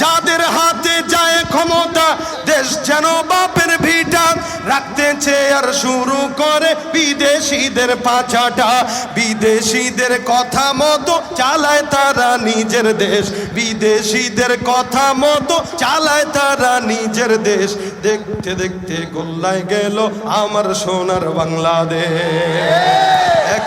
যাদের হাতে যায় ক্ষমতা, দেশ যেন বাপের ভিটা। রাখতে চেয়ার শুরু করে বিদেশিদের পাচাটা বিদেশিদের কথা মতো চালায় তারা নিজের দেশ। বিদেশিদের কথা মতো চালায় তারা নিজের দেশ। দেখতে দেখতে গোল্লায় গেল আমার সোনার বাংলাদেশ।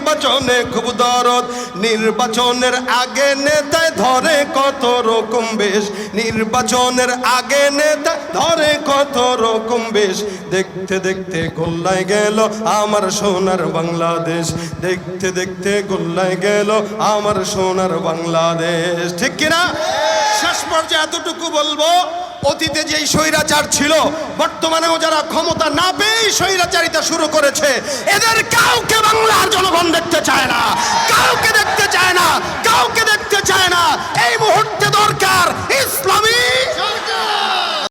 নির্বাচনে খুব দরদ। নির্বাচনের আগে নেতায় ধরে কত রকম বেশ। নির্বাচনের আগে নেতা ধরে কত রকম বেশ। দেখতে দেখতে গোল্লায় গেল আমার সোনার বাংলাদেশ। দেখতে দেখতে গোল্লায় গেল আমার সোনার বাংলাদেশ। ঠিক কিনা? শেষ পর্যায়ে এতটুকু বলব অতীতে যেই স্বৈরাচার ছিল, বর্তমানেও যারা ক্ষমতা না পেয়েই স্বৈরাচারিতা শুরু করেছে, এদের কাউকে বাংলার জনগণ দেখতে চায় না, কাউকে দেখতে চায় না, কাউকে দেখতে চায় না। এই মুহূর্তে